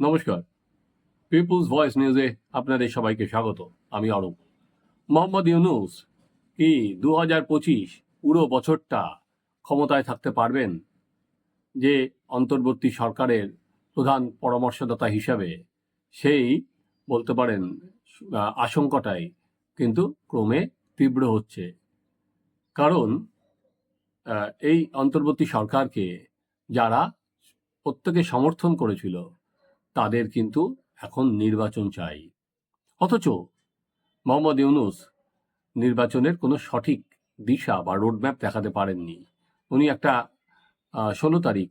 নমস্কার। People's voice নিউজে আপনাদের সবাইকে স্বাগত। আমি অরূপ। মোহাম্মদ ইউনুস, কি দু হাজার পঁচিশ পুরো বছরটা ক্ষমতায় থাকতে পারবেন? যে অন্তর্বর্তী সরকারের প্রধান পরামর্শদাতা হিসাবে সেই বলতে পারেন আশঙ্কাটাই কিন্তু ক্রমে তীব্র হচ্ছে। কারণ এই অন্তর্বর্তী সরকারকে যারা প্রত্যেকে সমর্থন করেছিল তাদের কিন্তু এখন নির্বাচন চাই। অথচ মোহাম্মদ ইউনুস নির্বাচনের কোনো সঠিক দিশা বা রোডম্যাপ দেখাতে পারেননি। উনি একটা ষোলো তারিখ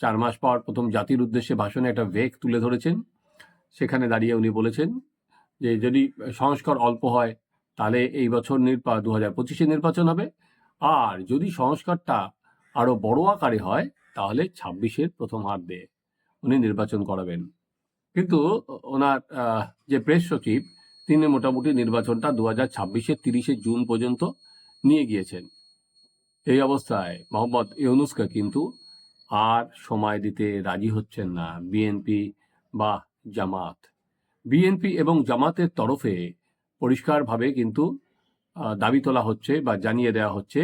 চার মাস পর প্রথম জাতির উদ্দেশ্যে ভাষণে একটা ভেক তুলে ধরেছেন। সেখানে দাঁড়িয়ে উনি বলেছেন যে যদি সংস্কার অল্প হয়, তাহলে এই বছর নির্বা দু হাজার পঁচিশে নির্বাচন হবে। আর যদি সংস্কারটা আরও বড় আকারে হয়, তাহলে ছাব্বিশের প্রথম হার্ধে উনি নির্বাচন করাবেন। কিন্তু ওনার যে প্রেস সচিব, তিনি মোটামুটি নির্বাচনটা দু হাজার ছাব্বিশের তিরিশে জুন পর্যন্ত নিয়ে গিয়েছেন। এই অবস্থায় মোহাম্মদ ইউনুসকে কিন্তু আর সময় দিতে রাজি হচ্ছেন না বিএনপি বা জামাত। বিএনপি এবং জামাতের তরফে পরিষ্কারভাবে কিন্তু দাবি তোলা হচ্ছে বা জানিয়ে দেওয়া হচ্ছে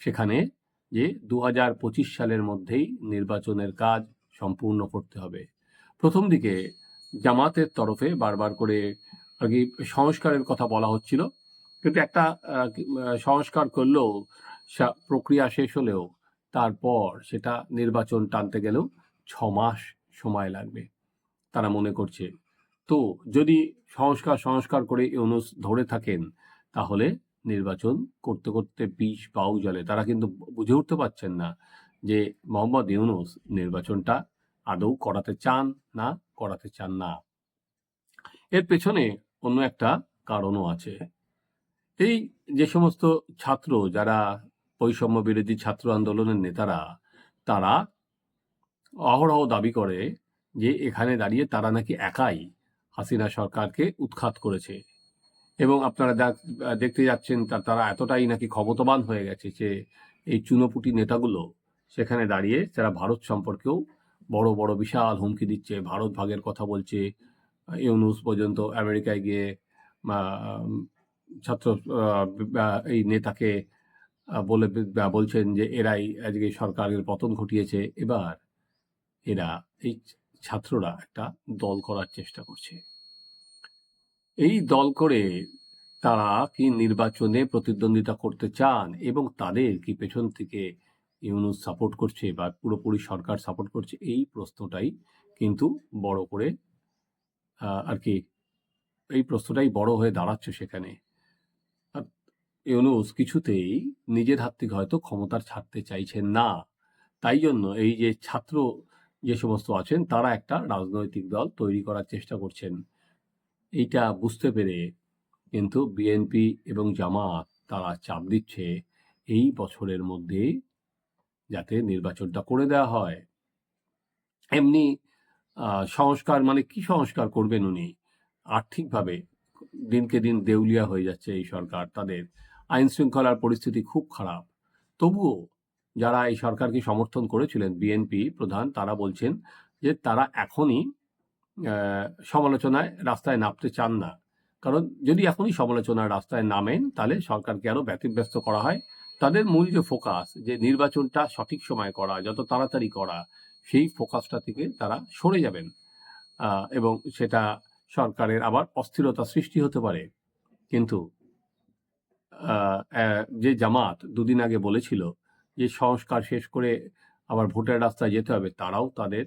সেখানে যে দু হাজার পঁচিশ সালের মধ্যেই নির্বাচনের কাজ সম্পূর্ণ করতে হবে। প্রথম দিকে জামাতের তরফে বারবার করে আর কি সংস্কারের কথা বলা হচ্ছিল। কিন্তু একটা সংস্কার করলেও প্রক্রিয়া শেষ হলেও তারপর সেটা নির্বাচন টানতে গেলেও ছ মাস সময় লাগবে, তারা মনে করছে। তো যদি সংস্কার সংস্কার করে ইউনুস ধরে থাকেন, তাহলে নির্বাচন করতে করতে বিষ পাও জলে তারা কিন্তু বুঝে উঠতে পারছেন না যে মোহাম্মদ ইউনুস নির্বাচনটা আদৌ করাতে চান না, করাতে চান না। এর পেছনে অন্য একটা কারণও আছে। এই যে সমস্ত ছাত্র, যারা বৈষম্য বিরোধী ছাত্র আন্দোলনের নেতারা, তারা অহরহ দাবি করে যে এখানে দাঁড়িয়ে তারা নাকি একাই হাসিনা সরকারকে উৎখাত করেছে। এবং আপনারা দেখ- দেখতে যাচ্ছেন তারা এতটাই নাকি ক্ষমতাবান হয়ে গেছে যে এই চুনোপুটি নেতাগুলো সেখানে দাঁড়িয়ে তারা ভারত সম্পর্কেও বড় বড় বিশাল হুমকি দিচ্ছে, ভারত ভাগের কথা বলছে, ইউনুস পর্যন্ত আমেরিকায় গিয়ে ছাত্র এই নেতাকে বলে বলছেন যে এরাই আজকে সরকারের পতন ঘটিয়েছে। এবার এরা, এই ছাত্ররা একটা দল করার চেষ্টা করছে। এই দল করে তারা কি নির্বাচনে প্রতিদ্বন্দ্বিতা করতে চান এবং তাদের কি পেছন থেকে ইউনুস সাপোর্ট করছে বা পুরোপুরি সরকার সাপোর্ট করছে, এই প্রশ্নটাই কিন্তু বড় করে আর কি, এই প্রশ্নটাই বড় হয়ে দাঁড়াচ্ছে সেখানে। ইউনুস কিছুতেই নিজের হাত থেকে হয়তো ক্ষমতার ছাড়তে চাইছেন না। তাই জন্য এই যে ছাত্র যে সমস্ত আছেন, তারা একটা রাজনৈতিক দল তৈরি করার চেষ্টা করছেন। এইটা বুঝতে পেরে কিন্তু বিএনপি এবং জামাত তারা চাপ দিচ্ছে। এই বছরের মধ্যে যাতে নির্বাচনটা করে দেওয়া হয়। এমনি সংস্কার মানে কি সংস্কার করবেন উনি? আর্থিকভাবে দিনকে দিন দেউলিয়া হয়ে যাচ্ছে এই সরকার, তাদের আইন শৃঙ্খলার পরিস্থিতি খুব খারাপ। তবুও যারা এই সরকারকে সমর্থন করেছিলেন, বিএনপি প্রধান, তারা বলছেন যে তারা এখনই সমালোচনায় রাস্তায় নামতে চান না। কারণ যদি এখনই সমালোচনার রাস্তায় নামেন, তাহলে সরকারকে আরও ব্যতিব্যস্ত করা হয়। তাদের মূল যে ফোকাস যে নির্বাচনটা সঠিক সময় করা, যত তাড়াতাড়ি করা, সেই ফোকাসটা থেকে তারা সরে যাবেন। এবং সেটা সরকারের আবার অস্থিরতা সৃষ্টি হতে পারে। কিন্তু যে জামাত দুদিন আগে বলেছিল যে সংস্কার শেষ করে আবার ভোটের রাস্তায় যেতে হবে, তারাও তাদের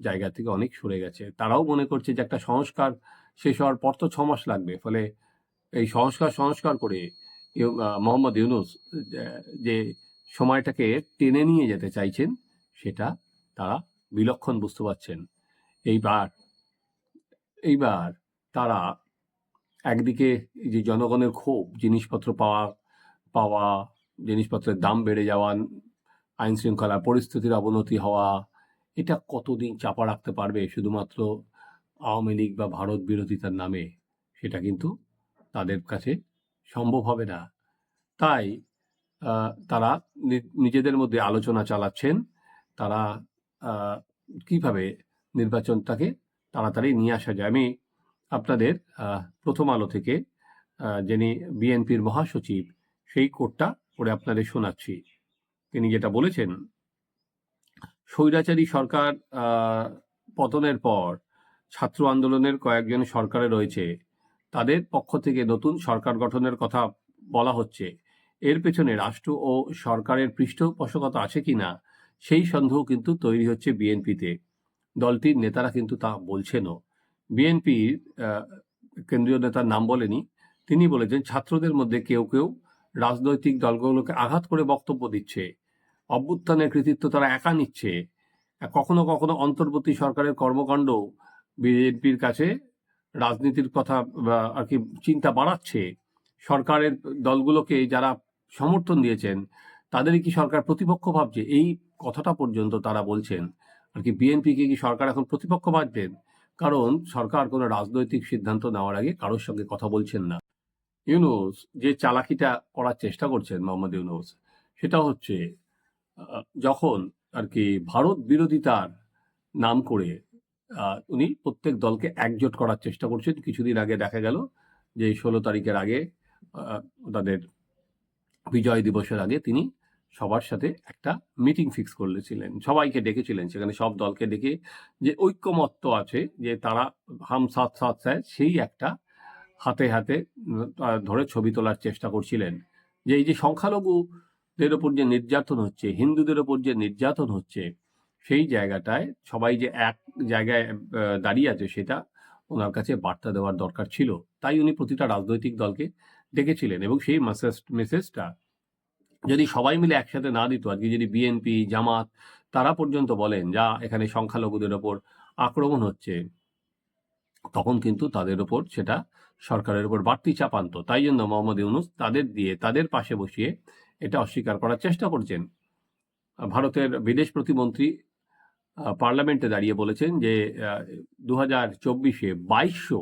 জায়গা থেকে অনেক সরে গেছে। তারাও মনে করছে যে একটা সংস্কার শেষ হওয়ার পর তো ছ মাস লাগবে। ফলে এই সংস্কার সংস্কার করে মোহাম্মদ ইউনুস যে সময়টাকে টেনে নিয়ে যেতে চাইছেন, সেটা তারা বিলক্ষণ বুঝতে পারছেন। এইবার এইবার তারা একদিকে যে জনগণের ক্ষোভ, জিনিসপত্র পাওয়া পাওয়া, জিনিসপত্রের দাম বেড়ে যাওয়া, আইন শৃঙ্খলা পরিস্থিতির অবনতি হওয়া, এটা কতদিন চাপা রাখতে পারবে শুধুমাত্র আওয়ামী লীগ বা ভারত বিরোধিতার নামে, সেটা কিন্তু তাদের কাছে সম্ভব হবে না। তাই তারা নিজেদের মধ্যে আলোচনা চালাচ্ছেন। তারা কীভাবে নির্বাচনটাকে তাড়াতাড়ি নিয়ে আসা যায়? আমি আপনাদের প্রথম আলো থেকে যিনি বিএনপির মহাসচিব, সেই কোটটা পড়ে আপনাদের শোনাচ্ছি। তিনি যেটা বলেছেন, স্বৈরাচারী সরকার পতনের পর ছাত্র আন্দোলনের কয়েকজন সরকারে রয়েছে। তাদের পক্ষ থেকে নতুন সরকার গঠনের কথা বলা হচ্ছে। এর পেছনে রাষ্ট্র ও সরকারের পৃষ্ঠপোষকতা আছে কিনা, সেই সন্দেহ কিন্তু তৈরি হচ্ছে বিএনপিতে। দলটির নেতারা কিন্তু তা বলছেনও। বিএনপির কেন্দ্রীয় নেতার নাম বলেনি। তিনি বলেছেন, ছাত্রদের মধ্যে কেউ কেউ রাজনৈতিক দলগুলোকে আঘাত করে বক্তব্য দিচ্ছে। অভ্যুত্থানের কৃতিত্ব তারা একা নিচ্ছে। কখনো কখনো অন্তর্বর্তী সরকারের কর্মকাণ্ড বিএনপির কাছে রাজনীতির কথা আর কি চিন্তা বাড়াচ্ছে, সরকারের দলগুলোকে যারা সমর্থন দিয়েছেন, তাদেরই কি সরকার প্রতিপক্ষ ভাবছে? এই কথাটা পর্যন্ত তারা বলছেন। আর কি বিএনপিকে কি সরকার এখন প্রতিপক্ষ ভাবছেন? কারণ সরকার কোনো রাজনৈতিক সিদ্ধান্ত নেওয়ার আগে কারোর সঙ্গে কথা বলছেন না। ইউনুস যে চালাকিটা করার চেষ্টা করছেন মোহাম্মদ ইউনুস, সেটা হচ্ছে যখন আর কি ভারত বিরোধিতার নাম করে উনি প্রত্যেক দলকে একজোট করার চেষ্টা করছেন। কিছুদিন আগে দেখা গেল যে ষোলো তারিখের আগে তাদের বিজয় দিবসের আগে তিনি সবার সাথে একটা মিটিং ফিক্স করেছিলেন সবাইকে ডেকেছিলেন। সেখানে সব দলকে ডেকে যে ঐক্যমত্য আছে, যে তারা হাম সাত সাথ সাথ সেই একটা হাতে হাতে ধরে ছবি তোলার চেষ্টা করছিলেন। যে এই যে সংখ্যালঘুদের ওপর যে নির্যাতন হচ্ছে, হিন্দুদের ওপর যে নির্যাতন হচ্ছে সেই জায়গাটায় সবাই যে এক জায়গায় দাঁড়িয়ে আছে সেটা ওনার কাছে বার্তা দেওয়ার দরকার ছিল। তাই উনি প্রতিটা রাজনৈতিক দলকে ডেকেছিলেন এবং সেই মেসেজ মেসেজটা যদি সবাই মিলে একসাথে না দিত, আজকে যদি বিএনপি জামাত তারা পর্যন্ত বলেন যা এখানে সংখ্যালঘুদের ওপর আক্রমণ হচ্ছে, তখন কিন্তু তাদের ওপর সেটা সরকারের উপর বাড়তি চাপ আনতো। তাই জন্য মোহাম্মদ ইউনুস তাদের দিয়ে, তাদের পাশে বসিয়ে এটা অস্বীকার করার চেষ্টা করছেন। ভারতের বিদেশ প্রতিমন্ত্রী পার্লামেন্টে দাঁড়িয়ে বলেছেন যে দু হাজার চব্বিশে বাইশশো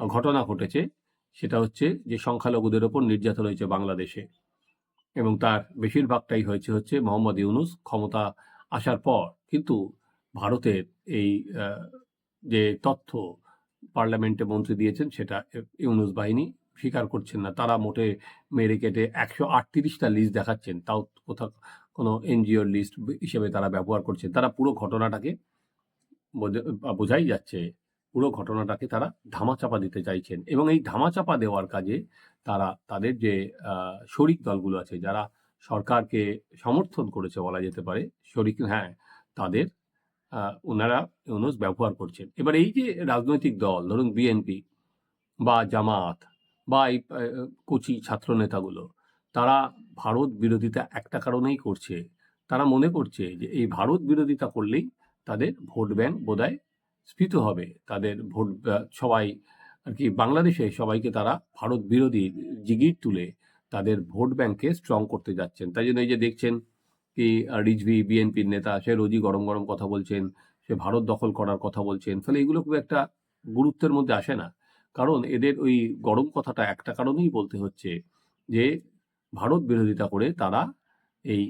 ঘটনা ঘটেছে। সেটা হচ্ছে যে, সংখ্যালঘুদের ওপর নির্যাতন হয়েছে বাংলাদেশে এবং তার বেশিরভাগটাই হয়েছে হচ্ছে মোহাম্মদ ইউনুস ক্ষমতা আসার পর। কিন্তু ভারতের এই যে তথ্য পার্লামেন্টে মন্ত্রী দিয়েছেন, সেটা ইউনুস বাহিনী স্বীকার করছেন না। তারা মোটে মেরে কেটে একশো আটত্রিশটা লিস্ট দেখাচ্ছেন। তাও কোথাও কোনো এনজিওর লিস্ট হিসেবে তারা ব্যবহার করছেন তারা পুরো ঘটনাটাকে বোঝা- বোঝাই যাচ্ছে। পুরো ঘটনাটাকে তারা ধামাচাপা দিতে চাইছেন এবং এই ধামাচাপা দেওয়ার কাজে তারা, তাদের যে শরিক দলগুলো আছে, যারা সরকারকে সমর্থন করেছে বলা যেতে পারে, শরিক হ্যাঁ তাদের ওনারা ইউনুস ব্যবহার করছেন। এবার এই যে রাজনৈতিক দল, ধরুন বিএনপি বা জামাত বা এই কচি ছাত্র নেতাগুলো তারা ভারত বিরোধিতা একটা কারণেই করছে। তারা মনে করছে যে এই ভারত বিরোধিতা করলেই তাদের ভোট ব্যাংক বোধহয় স্ফীত হবে। তাদের ভোট সবাই আর কি বাংলাদেশে সবাইকে তারা ভারত বিরোধী জিগির তুলে তাদের ভোট ব্যাংককে স্ট্রং করতে যাচ্ছেন। তাই জন্য এই যে দেখছেন কি রিজভি, বিএনপির নেতা, সে রোজই গরম গরম কথা বলছেন, সে ভারত দখল করার কথা বলছেন। ফলে এগুলো খুব একটা গুরুত্বের মধ্যে আসে না। কারণ এদের ওই গরম কথাটা একটা কারণেই বলতে হচ্ছে যে ভারত বিরোধিতা করে তারা এই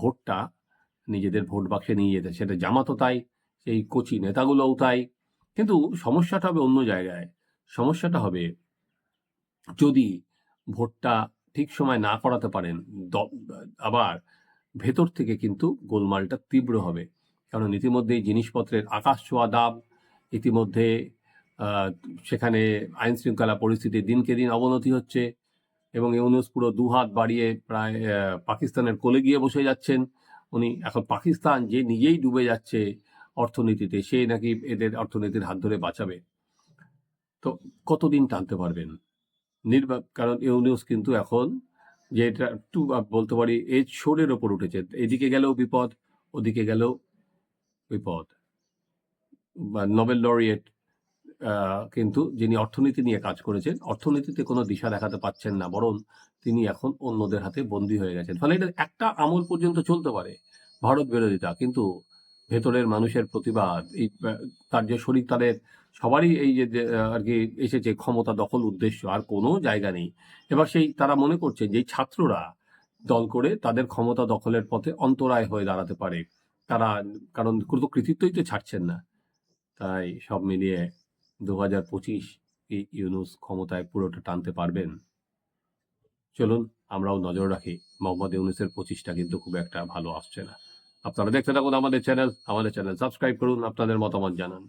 ভোটটা নিজেদের ভোট বাক্সে নিয়ে যেতে সেটা জামাতও তাই, সেই কচি নেতাগুলোও তাই। কিন্তু সমস্যাটা হবে অন্য জায়গায়। সমস্যাটা হবে যদি ভোটটা ঠিক সময় না করাতে পারেন আবার ভেতর থেকে কিন্তু গোলমালটা তীব্র হবে। কারণ ইতিমধ্যেই জিনিসপত্রের আকাশ ছোঁয়া দাম, ইতিমধ্যে সেখানে আইন শৃঙ্খলা পরিস্থিতি দিনকে দিন অবনতি হচ্ছে। এবং ইউনুস পুরো দুহাত বাড়িয়ে প্রায় পাকিস্তানের কোলে গিয়ে বসে যাচ্ছেন। উনি এখন পাকিস্তান যে নিজেই ডুবে যাচ্ছে অর্থনীতিতে, সে নাকি এদের অর্থনীতির হাত ধরে বাঁচাবে। তো কতদিন টানতে পারবেন? নির্বা, কারণ ইউনিউস কিন্তু এখন যে এটা একটু বলতে পারি, এজ শোরের ওপর উঠেছে। এদিকে গেলেও বিপদ, ওদিকে গেলেও বিপদ। বা নোবেল লরিয়েট কিন্তু যিনি অর্থনীতি নিয়ে কাজ করেছেন, অর্থনীতিতে কোনো দিশা দেখাতে পাচ্ছেন না, বরং তিনি এখন অন্যদের হাতে বন্দী হয়ে গেছেন। ফলে এটা একটা আমল পর্যন্ত চলতে পারে, ভারত বিরোধিতা। কিন্তু ভেতরের মানুষের প্রতিবাদ, এই তার যে শরীর তাদের সবারই এই যে আর কি এসেছে ক্ষমতা দখল উদ্দেশ্য, আর কোনো জায়গা নেই। এবার সেই, তারা মনে করছে যে ছাত্ররা দল করে তাদের ক্ষমতা দখলের পথে অন্তরায় হয়ে দাঁড়াতে পারে। তারা, কারণ কোনো কৃতিত্বই তো ছাড়ছেন না। তাই সব মিলিয়ে দু হাজার পঁচিশ ইউনুস ক্ষমতায় পুরোটা টানতে পারবেন? চলুন, আমরাও নজর রাখি, মোহাম্মদ ইউনুসের পঁচিশটা কিন্তু খুব একটা ভালো আসছে না। আপনারা দেখতে থাকুন আমাদের চ্যানেল আমাদের চ্যানেল সাবস্ক্রাইব করুন, আপনাদের মতামত জানান।